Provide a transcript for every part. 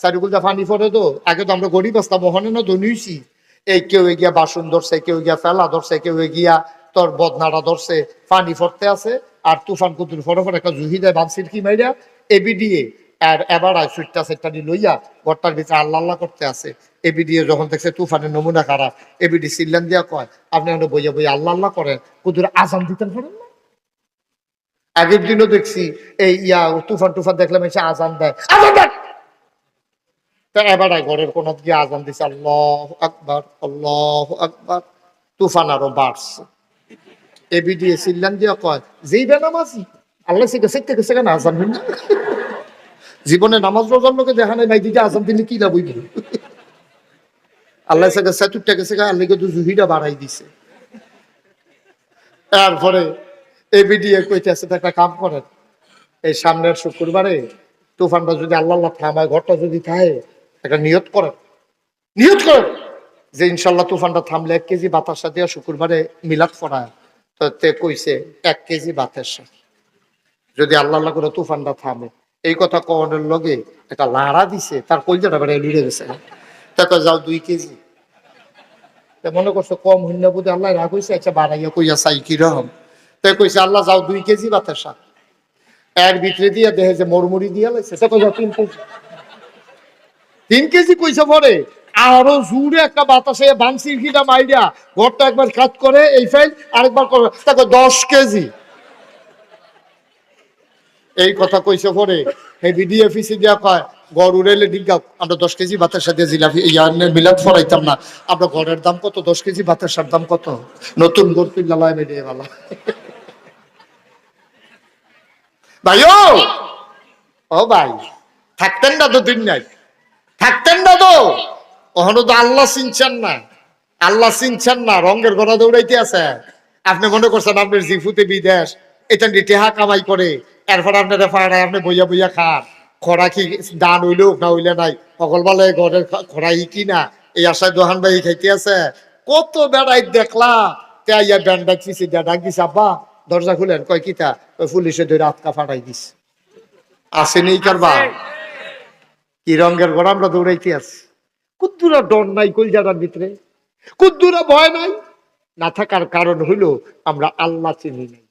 সাইডুকুল যা ফানি পড়ে তো, আগে তো আমরা গরিব আসতাম ওখানে না ধনিছি এই কেউ গিয়া বাসন ধরছে কেউ গিয়া ফেলা ধরছে কেউ গিয়া তোর বদনাটা ধরছে ফানি ফরতে আছে, আর তুফান কুতুর ফটো ফটো একটা জুহি দেয় বানসির কি মাইরা এবি দিয়ে আর এবার আয় সুইটটা সেটটা লইয়া ঘরটার ভিতরে আল্লাহ আল্লাহ করতে আছে। এবি দিয়ে যখন দেখছে তুফানের নমুনা খারাপ এবিডি সিল্লান দিয়া কয়, আপনি ওখানে বইয়া বইয়া আল্লাহ আল্লাহ করেন কুতুর আজান দিতেন পারেন আগের দিনও দেখছি, এই ইয়া, তুফান টুফান দেখলাম এসে আজান দেয়। আজান দেয় তা এবার ঘরের কোন গিয়ে আজান দিছে, আল্লাহ আল্লাহ তুফান আরও বাড়ছে। এবি দিয়ে সিল্লান দিয়া কয় যেই আল্লাহ সে গেছে থেকে সেখানে আজান জীবনে নামাজ রোজার লোকে দেখা নাই ভাই দিদি আজান দিলে কি লাভ হইব? আল্লাহ সে গেছে গেছে আল্লাহ তো জুহিটা বাড়াই দিছে। তারপরে এবি দিয়ে কইতেছে একটা কাম করেন, এই সামনের শুক্রবারে তুফানটা যদি আল্লাহ আল্লাহ থামায়, ঘরটা যদি থাকে একটা নিয়ত করেন। নিয়ত করেন যে ইনশাল্লাহ তুফানটা থামলে এক কেজি বাতাসা দিয়ে শুক্রবারে মিলাদ পড়ায়। তো তে কইছে, এক কেজি বাতাসা যদি আল্লাহ আল্লাহ করে তুফানটা থামে। এই কথা কনের লগে একটা লাড়া দিছে, তার কলজাটা বেড়ে লুড়ে গেছে। তাকে যাও দুই কেজি। মনে করছ, কম হইনা বুঝে আল্লাহ রাগ হয়েছে আচ্ছা বাড়াইয়া কইয়া চাই কীরকম তাই কইছে, আল্লাহ, যাও দুই কেজি বাতাসা এর ভিতরে দিয়ে দেহে যে মরমুড়ি দিয়ে লাইছে সে কইছে তিন কেজি। তিন কেজি কইছে পরে আরও জুড়ে একটা বাতাসে বাংসির খিটা মাইরিয়া ঘরটা একবার কাজ করে, এই ফাইল আরেকবার করে। তাকে দশ কেজি। এই কথা কইছে পরে এই বিডিএ ফিসি দিয়া কয় গড় উড়াইলে ডিগা, আমরা দশ কেজি বাতাসা দিয়ে জিলাপি ইয়ানের মিলাদ ফরাইতাম না। আমরা ঘরের দাম কত, দশ কেজি বাতাসার দাম কত? নতুন গড় পিল্লালয় মেডিয়ে ভালো ভাইও? ও ভাই, থাকতেন না তো দিন নাই। থাকতেন না তো। ওখানে তো আল্লাহ চিনছেন না। আল্লাহ চিনছেন না, রঙের গড়া দৌড়াইতে আছে। আপনি মনে করছেন আপনার জিফুতে বিদেশ, এটা টেহা কামাই করে। এরপর আপনার ফাড়ায় আপনি বইয়া বইয়া খান। খরা কি দান হইল না হইলে নাই? সকল বলে ঘরের খরা কি না? এই আশায় দোহান ভাই খাইতে আছে। কত বেড়াই দেখলা তে ইয়া ব্যান্ডাজ পিছি দিয়া ডাক দিছে, আব্বা, দরজা খুলেন। কয়, কিতা? ওই পুলিশে ধরে আটকা ফাটাই দিস আসেনি কারবা কি রঙের ঘর আমরা দৌড়াইতে আছি? কুদ্দুরা ডর নাই কলজাটার ভিতরে। কুদ্দুরা ভয় নাই। না থাকার কারণ হইল আমরা আল্লাহ চিনি নাই।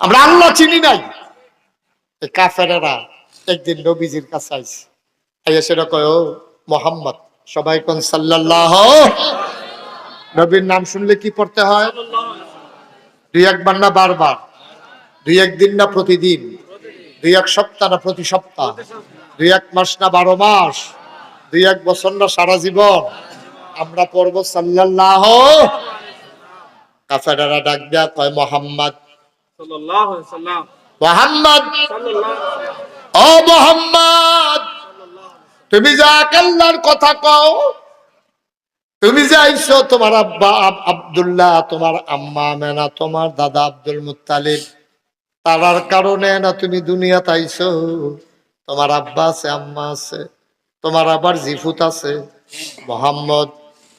আমরা আল্লাহ চিনি নাই। এই কাফেরেরা একদিন নবীজির কাছে আইছে। আইয়া সেটা কয় মোহাম্মদ সবাই কোন সাল্লাল্লাহ নবীর নাম শুনলে কি পড়তে হয়? দুই একবার না বারবার? দুই একদিন না প্রতিদিন? দুই এক সপ্তাহ না প্রতি সপ্তাহ? দুই এক মাস না বারো মাস দুই এক বছর না সারা জীবন আমরা পড়ব সাল্লাল্লাহ কাফেরারা ডাক দেয়া কয় মোহাম্মদ। মোহাম্মদ। ও মোহাম্মদ তুমি যা আল্লাহর কথা কও তুমি যে আইছো তোমার আব্বা আব- আব্দুল্লাহ তোমার আম্মা মেনা তোমার দাদা আব্দুল মুত্তালিব তারার কারণে না তুমি দুনিয়াত আইছো? তোমার আব্বা আছে, আম্মা আছে, তোমার আবার জিফুত আছে। মোহাম্মদ,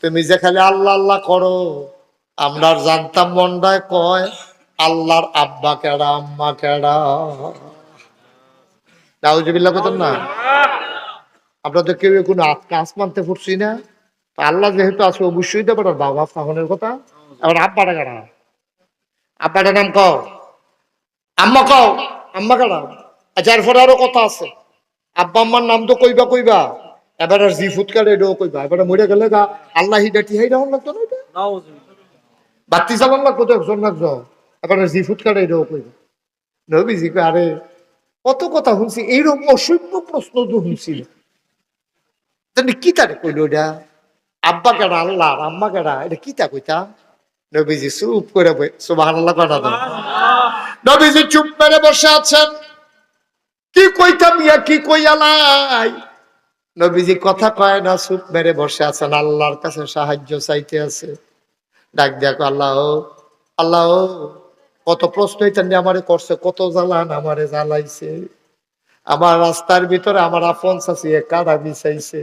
তুমি যে খালি আল্লাহ আল্লাহ করো, আমরা জানতাম মন্ডায় কয়, আল্লাহর আব্বা কেডা, আম্মা কেডা। নাউজুবিল্লাহ না? আমরা তো কেউ কোনো আসমানতে ফুটছি না। আল্লাহ যেহেতু আছে, অবশ্যই তো পাঠার বাবা ফাহনের কথা। এবার আব্বাটা কাটা আব্বাটার নাম কও? আম্মা কও? আম্মা কাটা আচ্ছা এরপরে আরও কথা আছে। আব্বা আম্মার নাম তো কইবা কইবা। এবার আর জিফুত কাটে এটাও কইবা। এবার মরে গেলে গা আল্লাহ হিডা টিহাই রাহন লাগতো না বাতি চালান লাগতো তো একজন লাগতো এবার জিফুত কাটে এটাও কইবা। নবীজি আরে কত কথা শুনছি এইরকম অসভ্য প্রশ্ন তো শুনছি। তাহলে কি তারে কইল এটা? আব্বা কেডা আল্লাহ আম্মা কেডা এটা কি তা কইতা? নবীজি চুপ করে সুবাহ আল্লাহ কটা নবীজি চুপ মেরে বসে আছেন। কি কইতাম ইয়া কি কইয়ালাই নবীজি কথা কয় না, চুপ মেরে বসে আছেন। আল্লাহর কাছে সাহায্য চাইতে আছে। ডাক দেখো আল্লাহ আল্লাহ কত প্রশ্ন এটা নিয়ে আমারে করছে, কত জ্বালান আমারে জ্বালাইছে। আমার রাস্তার ভিতরে আমার আপন চাষি কাটা বিছাইছে।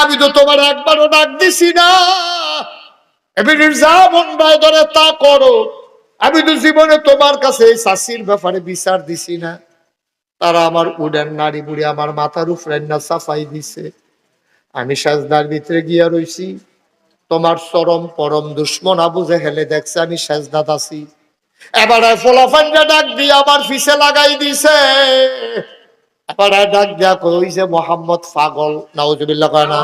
আমি তো তোমার একবারও ডাক দিছি না। যা মন্ডায় ধরে তা করো। আমি তো জীবনে তোমার কাছে এই চাষির ব্যাপারে বিচার দিছি না। তারা আমার উডেন নারী বুড়ি আমার মাথার উপরে না সাফাই দিছে। আমি সাজদার ভিতরে গিয়া রইছি। তোমার চরম পরম দুশ্মন আবু হেলে দেখছে আমি সাজদাত আছি। এবারে ফলাফান্ডা ডাক দিয়ে আমার ফিসে লাগাই দিছে। এবারে ডাক দিয়া কইছে মোহাম্মদ পাগল, নাউজুবিল্লাহ কয় না?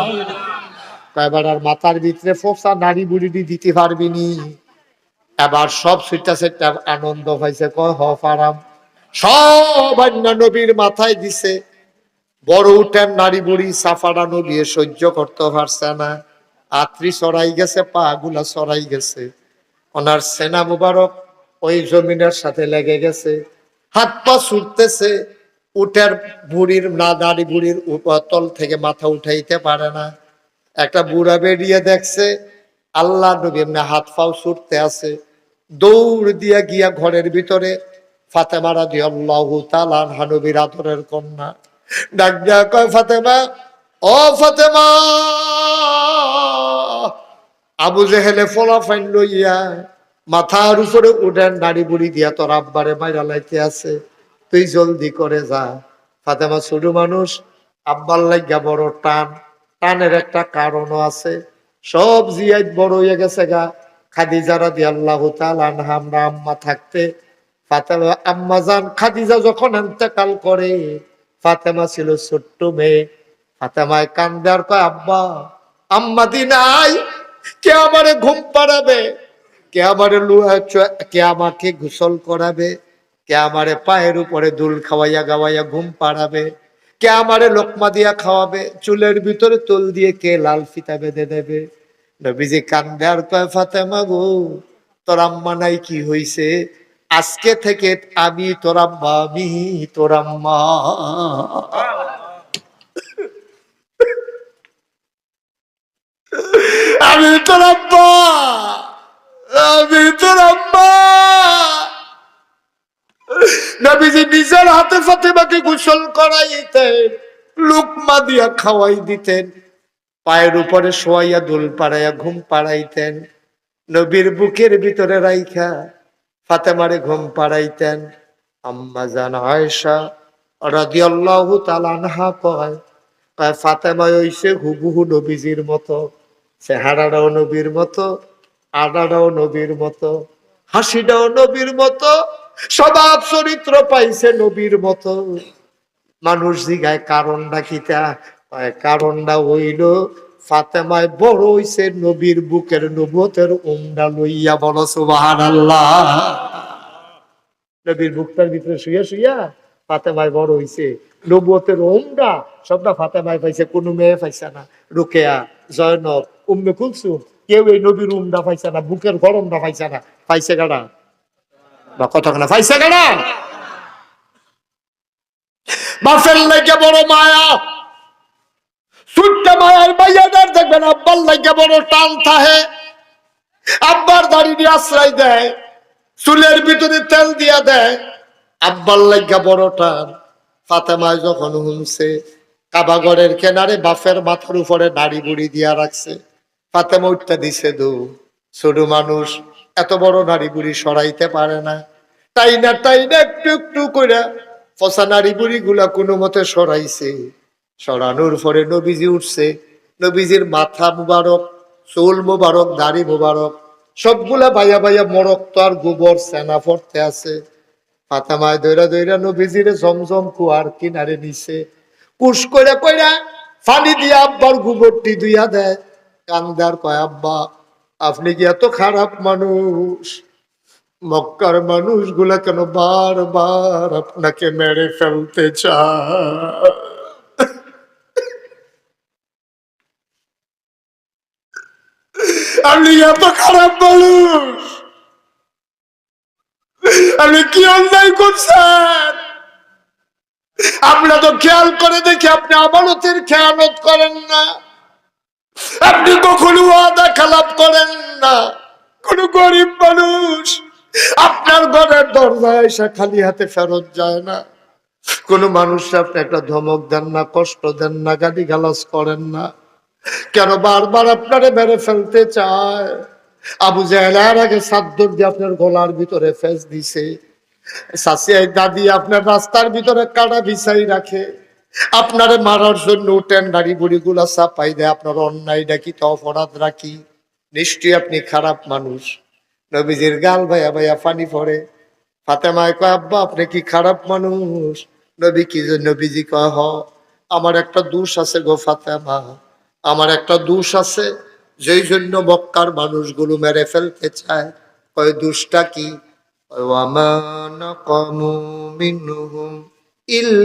এবার আর মাথার ভিতরে ফোসা নারী বুড়ি দিতে পারবি নি? এবার সব সুইটা সেটা আনন্দ পাইছে। কয়, হ, পারাম। সব অন্য নবীর মাথায় দিছে। বড় উঠেন নারী বুড়ি, সাফারা নবী সহ্য করতে পারছে না। আত্রি সরাই গেছে, পা গুলা সরাই গেছে। ওনার সেনা মুবারক ওই জমিনের সাথে লেগে গেছে। হাত পা ছুটতেছে উটের বুড়ির না, নারী বুড়ির তল থেকে মাথা উঠাইতে পারে না। একটা বুড়া বেরিয়ে দেখছে, আল্লাহ নবী এমনি হাত পাও ছুটতে আছে। দৌড় দিয়া গিয়া ঘরের ভিতরে ফাতেমা রাদি আল্লাহ তালান হানবীর আদরের কন্যা। ডাক দিয়া কয়, ফাতেমা, ও ফাতেমা, আবু জেহেলে ফলা ফাইন লইয়া মাথার উপরে উঠেন নাড়ি বুড়ি দিয়া তোর আব্বারে মাইরা লাইতে আছে, তুই জলদি করে যা। ফাতেমা ছোট মানুষ, আব্বার লাগিয়া বড় টান। টানের একটা কারণও আছে। সব জিয়াই বড় হয়ে গেছে গা। খাদিজা রাদি আল্লাহ আনহা, আমরা আম্মা থাকতে ফাতেমা আম্মা যান খাদিজা যখন এতেকাল করে, ফাতেমা ছিল ছোট্ট মেয়ে। ফাতেমায় কান্দার কয় আব্বা আম্মা দিনাই কে আমারে ঘুম পাড়াবে? কে আমারে লুয়া কে আমাকে গোসল করাবে? কে আমারে পায়ের উপরে দুল খাওয়াইয়া গাওয়াইয়া ঘুম পাড়াবে? কে আমারে লোকমা দিয়া খাওয়াবে? চুলের ভিতরে তুল দিয়ে কে লাল ফিতা বেঁধে দেবে? নবীজি কান্দে আর কয়, ফাতেমা গো, তোর আম্মা নাই, কি হইছে? আজকে থেকে আমি তোর আমি তোর আম্মা। আমি তোর আমি তোর নিজের হাতে ফাতেমাকে গোসল করাইতেন, লুকমা দিয়া খাওয়াই দিতেন, পায়ের উপরে শোয়াইয়া দোল পাড়াইয়া ঘুম পাড়াইতেন, নবীর বুকের ভিতরে রাইখা ফাতেমারে ঘুম পাড়াইতেন। আম্মা জান আয়েশা রাদিয়াল্লাহু তাআলা আনহা কয় কয় ফাতেমা হইছে হুবহু নবীজির মতো, চেহারাটাও নবীর মতো আডাটাও নবীর মতো, হাসিটাও নবীর মতো, স্বভাব চরিত্র পাইছে নবীর মতো। মানুষ জিগায় কারণটা কিতা কয়, কারণটা হইল ফাতেমায় বড় হইছে নবীর বুকের নবতের উমডা লইয়া বলো সুবাহান আল্লাহ নবীর বুকটার ভিতরে শুইয়া শুইয়া ফাতেমায় বড় হইছে নবতের ওমটা সবটা ফাতেমায় পাইছে, কোনো মেয়ে পাইছে না। রুকেয়া, জয়নব, উম্মে কুলসুম, কেউ এই নবীর উমটা পাইছে না, বুকের গরমটা পাইছে না। পাইছে গাড়া বা কতক্ষণ পাইছে গাড়া বাপের লাগে বড় মায়া। মায়ার দেখবেন, আব্বার লাগে বড় টান থাহে। আব্বার আশ্রয় দেয়, চুলের ভিতরে তেল দিয়া দেয়, আব্বার লাগা বড় টান। ফাতেমায় যখন কাবাগরের কেনারে বাফের মাথার উপরে নাড়ি বুড়ি দিয়া রাখছে। ফাতেমা উঠতে দিছে দু ছোট মানুষ, এত বড় নাড়ি বুড়ি সরাইতে পারে না। তাই না তাই না একটু একটু করে ফসা নাড়ি বুড়ি গুলা কোনো মতে সরাইছে। সরানোর পরে নবীজি উঠছে। নবীজির মাথা মুবারক, চুল মুবারক, দাড়ি মুবারক, সবগুলা বাইয়া বাইয়া তো আর গোবর সেনা পড়তে আছে। ফাতামায় দৈরা দৈরা নবীজিরে জমজম কুয়ার কিনারে নিছে। কুশ করে কইরা ফানি দিয়া আব্বার গোবরটি দুইয়া দেয়। কান্দার কয়, আব্বা, আপনি কি এত খারাপ মানুষ? মক্কার মানুষগুলা কেন বারবার আপনাকে মেরে ফেলতে চায়? আপনি এত খারাপ মানুষ। আপনি কি অন্যায় করছেন? আমরা তো খেয়াল করে দেখি আপনি আমানতের খেয়ালত করেন না। আপনি কখনো ওয়াদা খেলাপ করেন না। কোন গরিব মানুষ। আপনার ঘরের দরজায় এসে খালি হাতে ফেরত যায় না। কোন মানুষ আপনি একটা ধমক দেন না, কষ্ট দেন না গালি গালাজ করেন না। কেন বারবার আপনারে মেরে ফেলতে চায়? আবু জাহেলার আগে সাদ্দর দিয়ে আপনার গলার ভিতরে ফেস দিছে। দাদি আপনার রাস্তার ভিতরে কাটা বিছাই রাখে। আপনারে মারার জন্য উঠেন নারী বুড়ি গুলা চাপাই দেয়, আপনার অন্যায় ডাকি তো অপরাধ রাখি। নিশ্চয়ই আপনি খারাপ মানুষ। নবীজির গাল ভাইয়া ভাইয়া পানি পড়ে। ফাতেমায় কয়, আব্বা, আপনি কি খারাপ মানুষ? নবী কি নবীজি কয়, হ, আমার একটা দোষ আছে গো ফাতেমা। আমার একটা দোষ আছে, যেই জন্য মক্কার মানুষগুলো মেরে ফেলতে চায়। কয় দোষটা কি? ইল্লা